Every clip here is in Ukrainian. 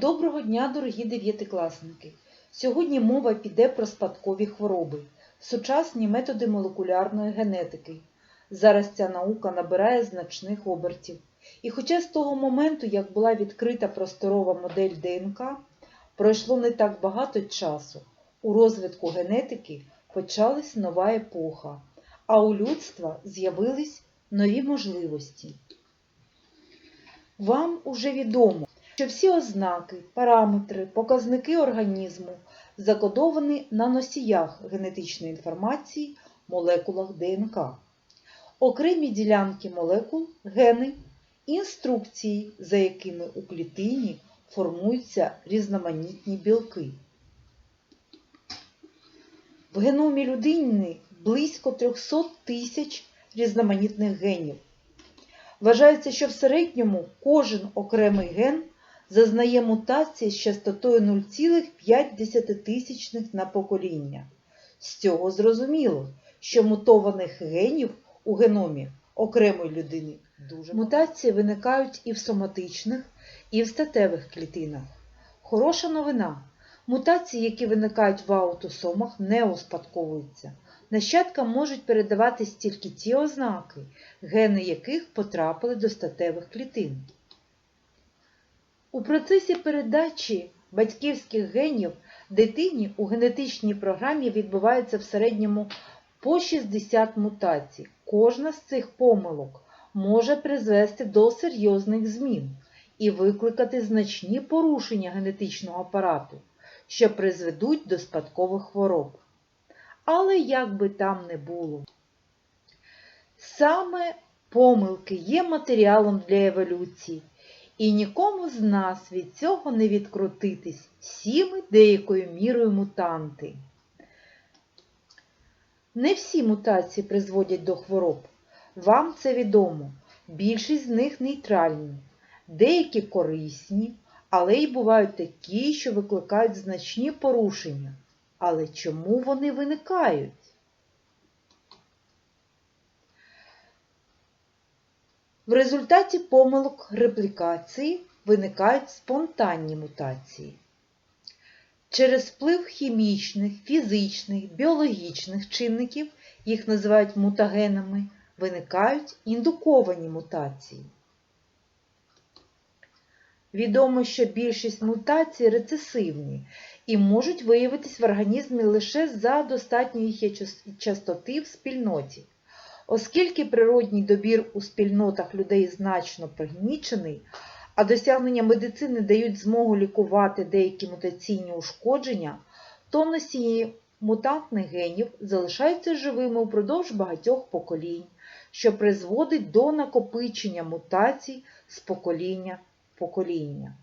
Доброго дня, дорогі дев'ятикласники! Сьогодні мова піде про спадкові хвороби, сучасні методи молекулярної генетики. Зараз ця наука набирає значних обертів. І хоча з того моменту, як була відкрита просторова модель ДНК, пройшло не так багато часу, у розвитку генетики почалась нова епоха, а у людства з'явились нові можливості. Вам уже відомо, що всі ознаки, параметри, показники організму закодовані на носіях генетичної інформації молекулах ДНК. Окремі ділянки молекул гени, інструкції, за якими у клітині формуються різноманітні білки. В геномі людини близько 300 тисяч різноманітних генів. Вважається, що в середньому кожен окремий ген зазнає мутації з частотою 0,5 на покоління. З цього зрозуміло, що мутованих генів у геномі окремої людини дуже мутації виникають і в соматичних, і в статевих клітинах. Хороша новина. Мутації, які виникають в аутосомах, не успадковуються. Нащадкам можуть передаватись тільки ті ознаки, гени яких потрапили до статевих клітин. У процесі передачі батьківських генів дитині у генетичній програмі відбувається в середньому по 60 мутацій. Кожна з цих помилок може призвести до серйозних змін і викликати значні порушення генетичного апарату, що призведуть до спадкових хвороб. Але як би там не було, саме помилки є матеріалом для еволюції, і нікому з нас від цього не відкрутитись, всі ми деякою мірою мутанти. Не всі мутації призводять до хвороб. Вам це відомо. Більшість з них нейтральні, деякі корисні, але й бувають такі, що викликають значні порушення. Але чому вони виникають? В результаті помилок реплікації виникають спонтанні мутації. Через вплив хімічних, фізичних, біологічних чинників, їх називають мутагенами, виникають індуковані мутації. Відомо, що більшість мутацій рецесивні і можуть виявитись в організмі лише за достатньої частоти в спільноті. Оскільки природній добір у спільнотах людей значно пригнічений, а досягнення медицини дають змогу лікувати деякі мутаційні ушкодження, то носії мутантних генів залишаються живими упродовж багатьох поколінь, що призводить до накопичення мутацій з покоління в покоління.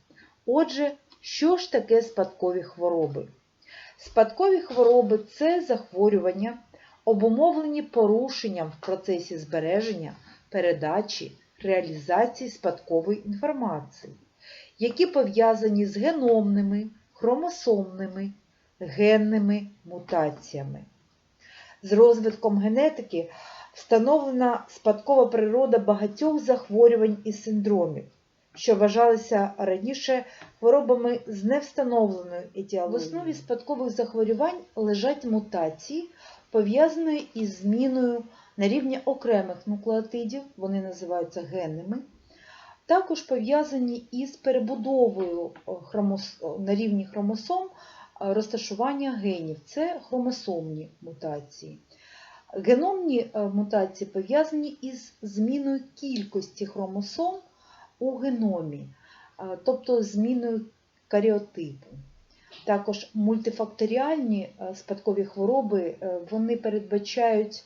Отже, що ж таке спадкові хвороби? Спадкові хвороби це захворювання, обумовлені порушенням в процесі збереження, передачі, реалізації спадкової інформації, які пов'язані з геномними, хромосомними, генними мутаціями. З розвитком генетики встановлена спадкова природа багатьох захворювань і синдромів, що вважалися раніше хворобами з невстановленою етіологією. В основі спадкових захворювань лежать мутації, пов'язані із зміною на рівні окремих нуклеотидів, вони називаються генними, також пов'язані із перебудовою на рівні хромосом розташування генів. Це хромосомні мутації. Геномні мутації пов'язані із зміною кількості хромосом у геномі, тобто зміною каріотипу. Також мультифакторіальні спадкові хвороби вони передбачають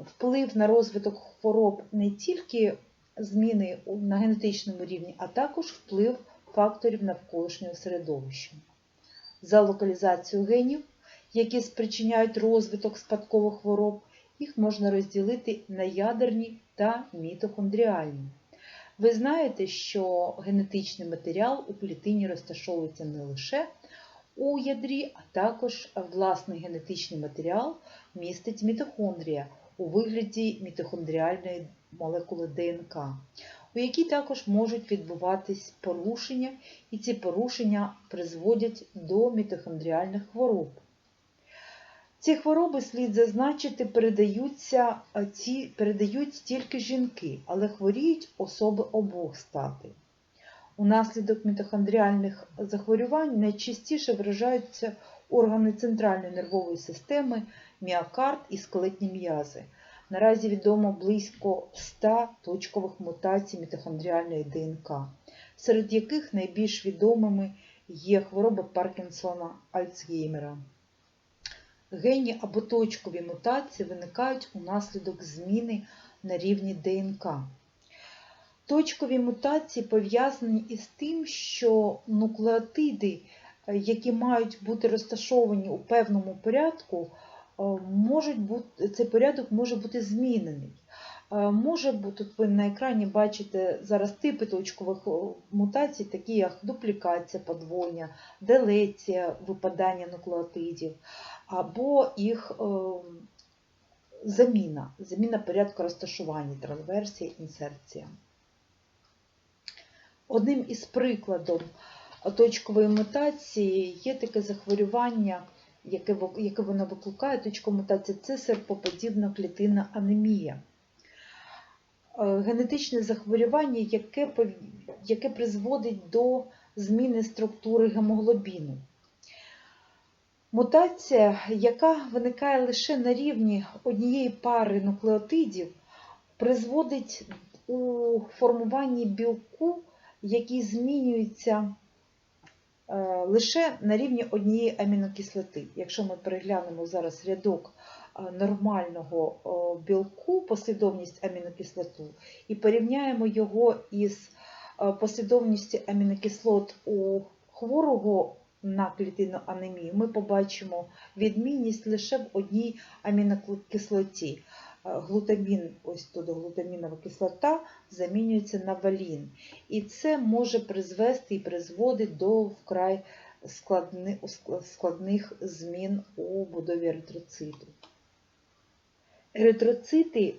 вплив на розвиток хвороб не тільки зміни на генетичному рівні, а також вплив факторів навколишнього середовища. За локалізацію генів, які спричиняють розвиток спадкових хвороб, їх можна розділити на ядерні та мітохондріальні. Ви знаєте, що генетичний матеріал у клітині розташовується не лише у ядрі, а також власний генетичний матеріал містить мітохондрія у вигляді мітохондріальної молекули ДНК. у якій також можуть відбуватись порушення, і ці порушення призводять до мітохондріальних хвороб. Ці хвороби, слід зазначити, передаються, ці, передають тільки жінки, але хворіють особи обох статей. Унаслідок мітохондріальних захворювань найчастіше вражаються органи центральної нервової системи, міокард і скелетні м'язи. Наразі відомо близько 100 точкових мутацій мітохондріальної ДНК, серед яких найбільш відомими є хвороба Паркінсона Альцгеймера. Генні або точкові мутації виникають унаслідок зміни на рівні ДНК. Точкові мутації пов'язані із тим, що нуклеотиди, е, які мають бути розташовані у певному порядку, е, можуть бути, цей порядок може бути змінений. Е, Може бути, тут ви на екрані бачите зараз типи точкових мутацій, такі як дуплікація, подвоєння, делеція, випадання нуклеотидів, або їх заміна, заміна порядку розташування, трансверсія, інсерція. Одним із прикладів точкової мутації є таке захворювання, яке, яке воно викликає, точкова мутація це серпоподібна клітинна анемія. Е, Генетичне захворювання, яке, яке призводить до зміни структури гемоглобіну. Мутація, яка виникає лише на рівні однієї пари нуклеотидів, призводить у формуванні білку, який змінюється е, лише на рівні однієї амінокислоти. Якщо ми переглянемо зараз рядок е, нормального е, білку, послідовність амінокислоту, і порівняємо його із послідовністю амінокислот у хворого на клітинну анемію, ми побачимо відмінність лише в одній амінокислоті. Е, Глутамін, ось тут глутамінова кислота, замінюється на валін. І це може призвести і призводить до вкрай складних змін у будові еритроциту. Еритроцити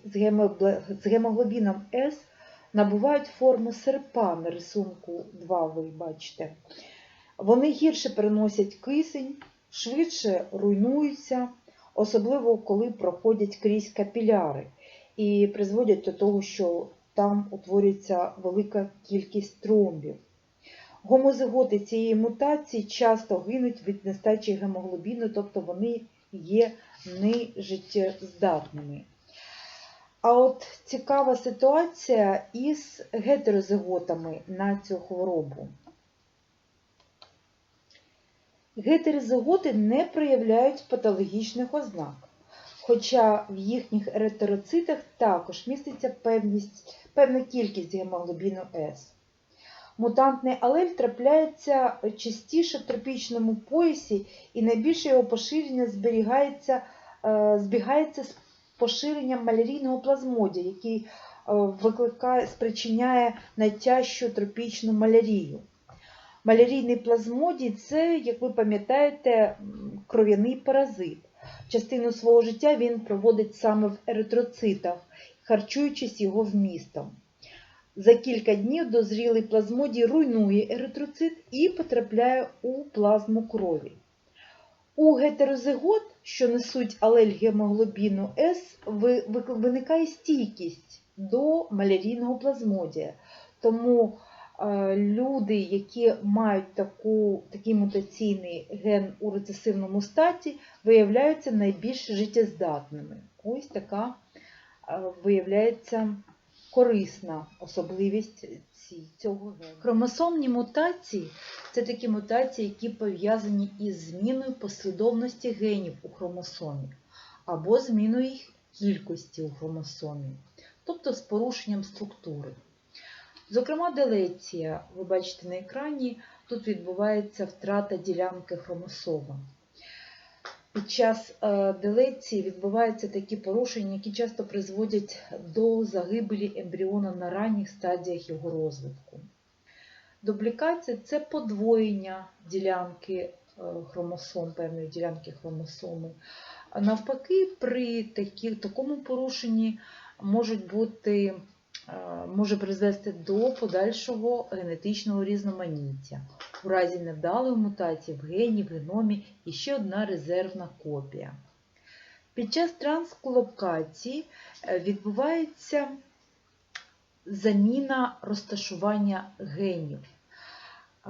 з гемоглобіном С набувають форму серпа на рисунку 2, ви бачите. Вони гірше переносять кисень, швидше руйнуються, особливо коли проходять крізь капіляри і призводять до того, що там утворюється велика кількість тромбів. Гомозиготи цієї мутації часто гинуть від нестачі гемоглобіну, тобто вони є нежиттєздатними. А от цікава ситуація із гетерозиготами на цю хворобу. Гетерозиготи не проявляють патологічних ознак, хоча в їхніх еритероцитах також міститься певність, певна кількість гемоглобіну С. Мутантний алель трапляється частіше в тропічному поясі, і найбільше його поширення зберігається, е, збігається з поширенням малярійного плазмодія, який е, викликає, спричиняє найтяжчу тропічну малярію. Малярійний плазмодій це, як ви пам'ятаєте, кров'яний паразит. Частину свого життя він проводить саме в еритроцитах, харчуючись його вмістом. За кілька днів дозрілий плазмодій руйнує еритроцит і потрапляє у плазму крові. У гетерозигот, що несуть алель гемоглобіну С, ви- ви- виникає стійкість до малярійного плазмодія. Тому люди, які мають таку, такий мутаційний ген у рецесивному статі, виявляються найбільш життєздатними. Ось така е, виявляється корисна особливість цього гену. Хромосомні мутації це такі мутації, які пов'язані із зміною послідовності генів у хромосомі або зміною їх кількості у хромосомі, тобто з порушенням структури. Зокрема, делеція, ви бачите на екрані, тут відбувається втрата ділянки хромосома. Під час е, делеції відбуваються такі порушення, які часто призводять до загибелі ембріона на ранніх стадіях його розвитку. Дублікація це подвоєння ділянки е, хромосом, певної ділянки хромосоми. Навпаки, при такі, такому порушенні можуть бути може призвести до подальшого генетичного різноманіття. У разі невдалої мутації в гені, в геномі і ще одна резервна копія. Під час трансколокації е, відбувається заміна розташування генів. Е,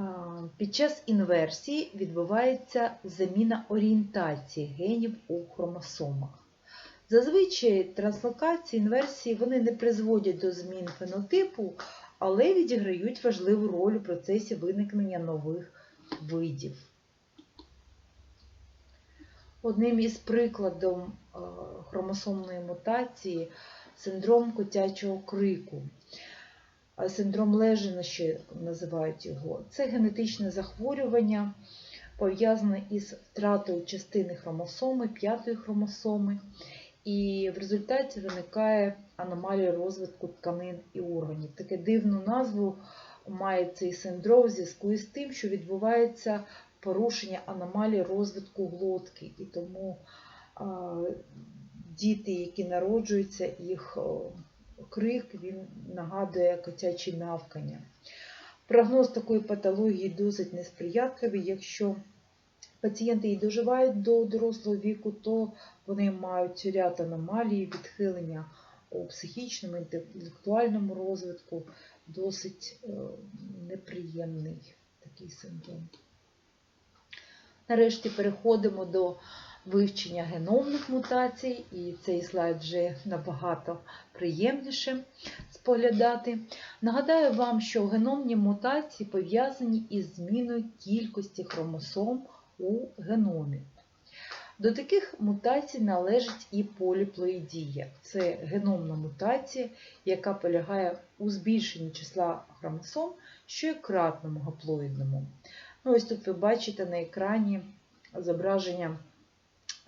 Під час інверсії відбувається заміна орієнтації генів у хромосомах. Зазвичай транслокації, інверсії вони не призводять до змін фенотипу, але відіграють важливу роль у процесі виникнення нових видів. Одним із прикладів е, хромосомної мутації синдром котячого крику. Синдром Лежина ще називають його. Це генетичне захворювання, пов'язане із втратою частини хромосоми, п'ятої хромосоми, і в результаті виникає аномалія розвитку тканин і органів. Таке дивну назву має цей синдром в зв'язку із тим, що відбувається порушення аномалії розвитку глотки. І тому а, діти, які народжуються, їх крик він нагадує котяче мявкання. Прогноз такої патології досить несприятливий. Якщо пацієнти і доживають до дорослого віку, то вони мають ряд аномалій, відхилення у психічному, інтелектуальному розвитку, досить е, неприємний такий синдром. Нарешті переходимо до вивчення геномних мутацій, і цей слайд вже набагато приємніше споглядати. Нагадаю вам, що геномні мутації пов'язані із зміною кількості хромосом у геномі. До таких мутацій належить і поліплоїдія. Це геномна мутація, яка полягає у збільшенні числа хромосом, що є кратному гаплоїдному. Ну, Ось тут ви бачите на екрані зображення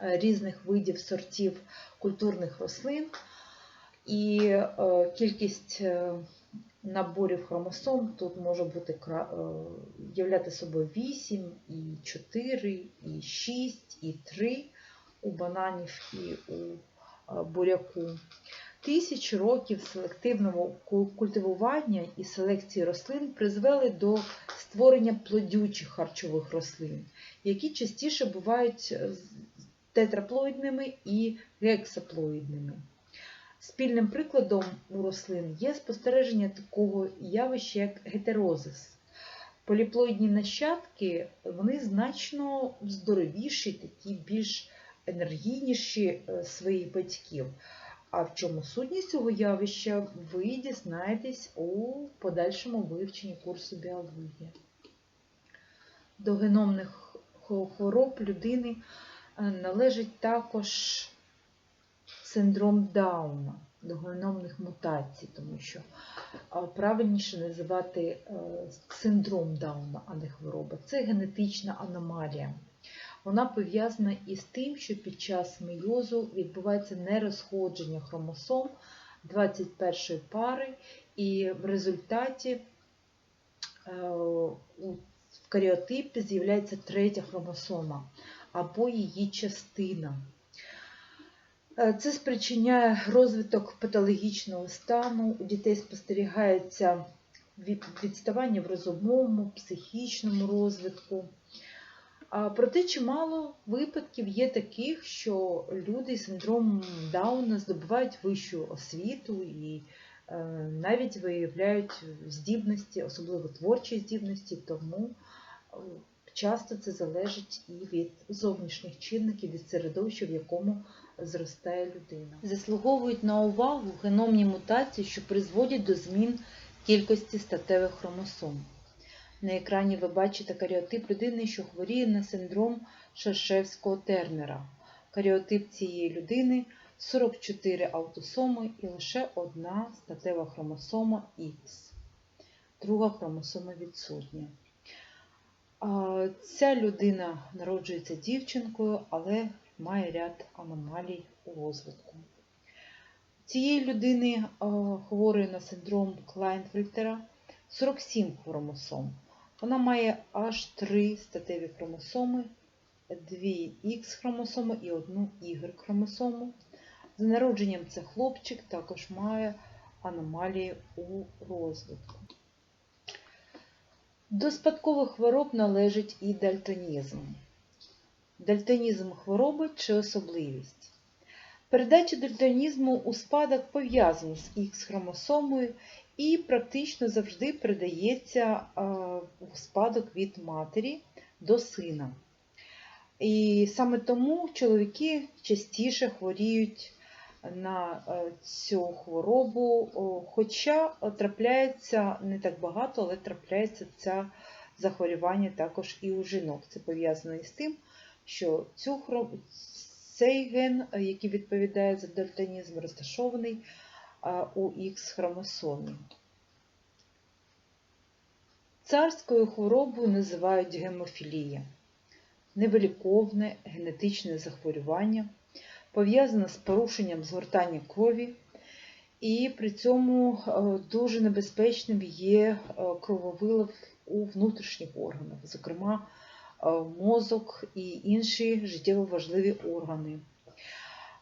е, різних видів сортів культурних рослин, і е, кількість е, наборів хромосом тут може бути являти собою 8, і 4, і 6, і 3 у бананів і у буряку. Тисячі років селективного культивування і селекції рослин призвели до створення плодючих харчових рослин, які частіше бувають тетраплоїдними і гексаплоїдними. Спільним прикладом у рослин є спостереження такого явища, як гетерозис. Поліплоїдні нащадки вони значно здоровіші, такі більш енергійніші е, своїх батьків. А в чому сутність цього явища, ви дізнаєтесь у подальшому вивченні курсу біології. До геномних хвороб людини е, належить також синдром Дауна, до геномних мутацій, тому що правильніше називати е, синдром Дауна, а не хвороба. Це генетична аномалія. Вона пов'язана із тим, що під час мейозу відбувається нерозходження хромосом 21 пари, і в результаті е, в каріотипі з'являється третя хромосома або її частина. Е, це спричиняє розвиток патологічного стану, у дітей спостерігається відставання в розумовому, психічному розвитку. Проте чимало випадків є таких, що люди з синдромом Дауна здобувають вищу освіту і е, навіть виявляють здібності, особливо творчі здібності, тому е, часто це залежить і від зовнішніх чинників, від середовища, в якому зростає людина. Заслуговують на увагу геномні мутації, що призводять до змін кількості статевих хромосом. На екрані ви бачите каріотип людини, що хворіє на синдром Шершевського тернера. Каріотип цієї людини 44 аутосоми і лише одна статева хромосома Х. Друга хромосома відсутня. Ця людина народжується дівчинкою, але має ряд аномалій у розвитку. Цієї людини хворої на синдром Клайнфельтера 47 хромосом. Вона має аж три статеві хромосоми, дві Х хромосоми і одну Y хромосому. За народженням це хлопчик також має аномалії у розвитку. До спадкових хвороб належить і дальтонізм. Дальтонізм хвороби чи особливість. Передача дальтонізму у спадок пов'язана з Х-хромосомою і практично завжди передається у спадок від матері до сина. І саме тому чоловіки частіше хворіють на цю хворобу, хоча трапляється не так багато, але трапляється це захворювання також і у жінок. Це пов'язано із тим, що цю хворобу, цей ген, який відповідає за дальтонізм, розташований у Х-хромосомі. Царською хворобою називають гемофілія. Невиліковне генетичне захворювання, пов'язане з порушенням згортання крові, і при цьому дуже небезпечним є крововилив у внутрішніх органах, зокрема мозок і інші життєво важливі органи.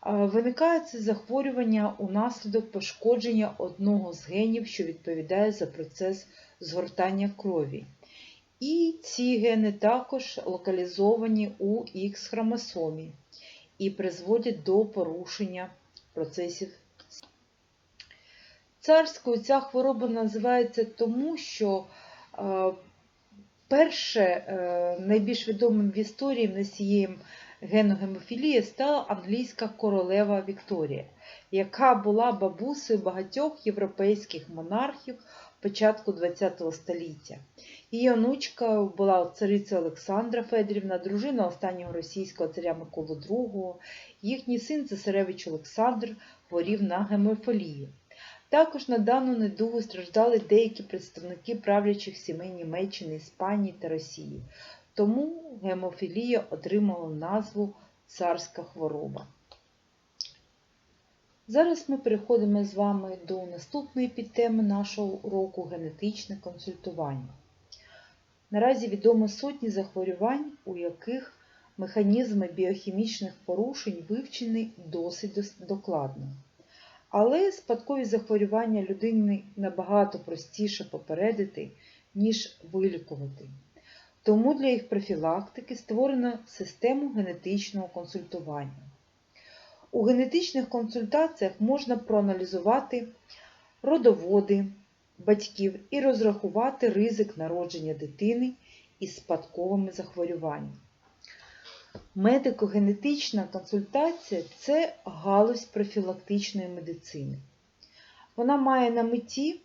Виникає це захворювання унаслідок пошкодження одного з генів, що відповідає за процес згортання крові. І ці гени також локалізовані у Х-хромосомі і призводять до порушення процесів. Царською ця хвороба називається тому, що перше найбільш відомим в історії носієм гену гемофілії стала англійська королева Вікторія, яка була бабусею багатьох європейських монархів початку ХХ століття. Її онучка була цариця Олександра Федорівна, дружина останнього російського царя Миколи II. Їхній син цесаревич Олександр хворів на гемофілію. Також на дану недугу страждали деякі представники правлячих сімей Німеччини, Іспанії та Росії. Тому гемофілія отримала назву царська хвороба. Зараз ми переходимо з вами до наступної підтеми нашого уроку генетичне консультування. Наразі відомо сотні захворювань, у яких механізми біохімічних порушень вивчені досить докладно. Але спадкові захворювання людини набагато простіше попередити, ніж вилікувати. Тому для їх профілактики створено систему генетичного консультування. У генетичних консультаціях можна проаналізувати родоводи батьків і розрахувати ризик народження дитини із спадковими захворюваннями. Медико-генетична консультація це галузь профілактичної медицини. Вона має на меті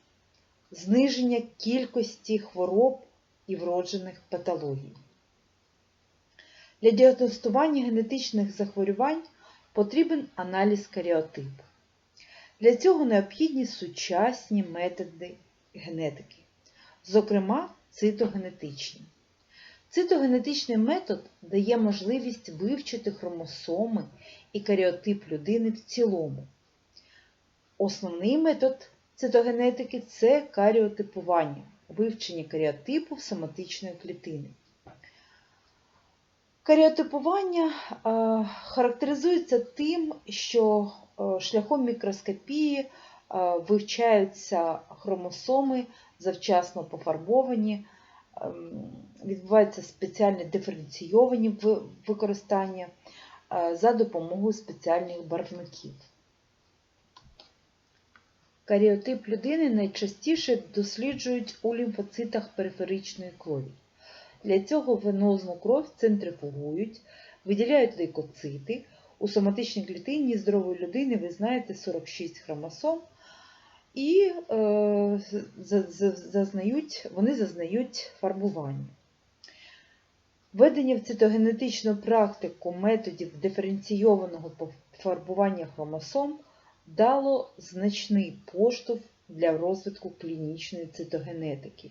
зниження кількості хвороб і вроджених патологій. Для діагностування генетичних захворювань потрібен аналіз каріотипу. Для цього необхідні сучасні методи генетики, зокрема цитогенетичні. Цитогенетичний метод дає можливість вивчити хромосоми і каріотип людини в цілому. Основний метод цитогенетики це каріотипування, вивчення каріотипу соматичної клітини. Каріотипування характеризується тим, що шляхом мікроскопії вивчаються хромосоми, завчасно пофарбовані, відбуваються спеціальні диференційовані використання за допомогою спеціальних барвників. Каріотип людини найчастіше досліджують у лімфоцитах периферичної крові. Для цього венозну кров центрифугують, виділяють лейкоцити. У соматичній клітині здорової людини, ви знаєте, 46 хромосом, і е, зазнають, вони зазнають фарбування. Введення в цитогенетичну практику методів диференційованого фарбування хромосом дало значний поштовх для розвитку клінічної цитогенетики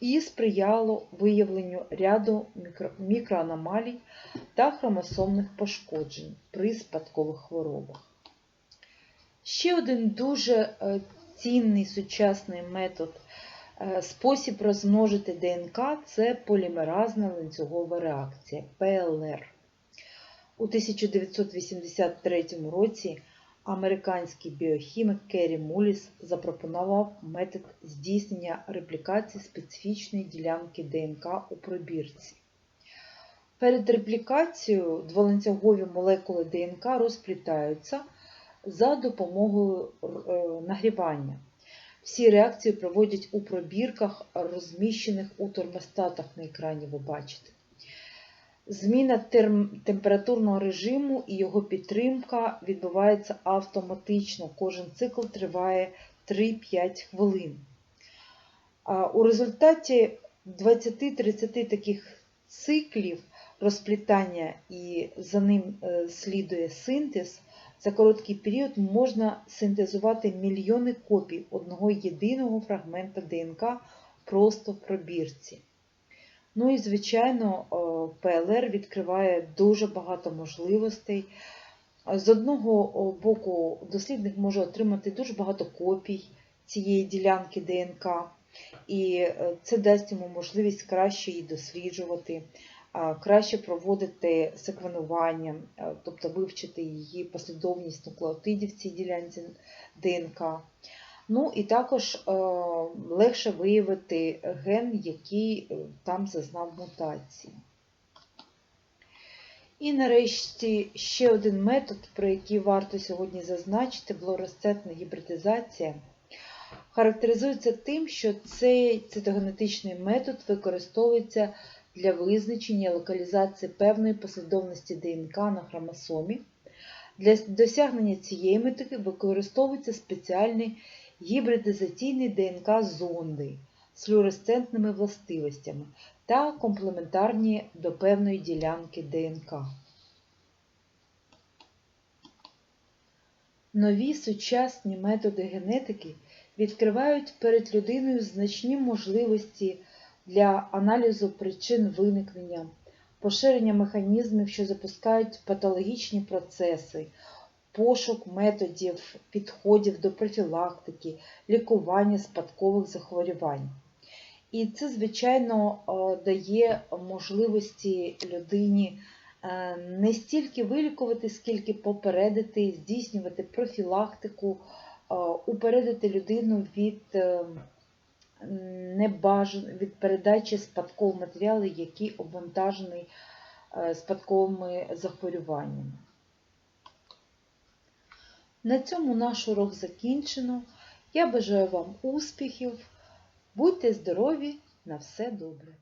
і сприяло виявленню ряду мікроаномалій та хромосомних пошкоджень при спадкових хворобах. Ще один дуже е, цінний сучасний метод е, спосіб розмножити ДНК це полімеразна ланцюгова реакція ПЛР. У 1983 році американський біохімік Керрі Муліс запропонував метод здійснення реплікації специфічної ділянки ДНК у пробірці. Перед реплікацією дволанцюгові молекули ДНК розплітаються за допомогою е, нагрівання. Всі реакції проводять у пробірках, розміщених у термостатах на екрані, ви бачите. Зміна температурного режиму і його підтримка відбувається автоматично. Кожен цикл триває 3-5 хвилин. У результаті 20-30 таких циклів розплітання і за ним е, слідує синтез, за короткий період можна синтезувати мільйони копій одного єдиного фрагмента ДНК просто в пробірці. Ну і, звичайно, е, ПЛР відкриває дуже багато можливостей. З одного боку, дослідник може отримати дуже багато копій цієї ділянки ДНК, і е, це дасть йому можливість краще її досліджувати, краще проводити секвенування, е, тобто вивчити її послідовність нуклеотидів в цій ділянці ДНК. Ну і також е, легше виявити ген, який е, там зазнав мутації. І нарешті ще один метод, про який варто сьогодні зазначити, флуоресцентна гібридизація. Характеризується тим, що цей цитогенетичний метод використовується для визначення локалізації певної послідовності ДНК на хромосомі. Для досягнення цієї мети використовується спеціальний гібридизаційні ДНК-зонди з флюоресцентними властивостями та комплементарні до певної ділянки ДНК. Нові сучасні методи генетики відкривають перед людиною значні можливості для аналізу причин виникнення, поширення механізмів, що запускають патологічні процеси, пошук методів, підходів до профілактики, лікування спадкових захворювань. І це, звичайно, е, дає можливості людині е, не стільки вилікувати, скільки попередити, здійснювати профілактику, е, упередити людину від. Від передачі спадкового матеріалу, який обвантажений спадковими захворюваннями. На цьому наш урок закінчено. Я бажаю вам успіхів. Будьте здорові, на все добре!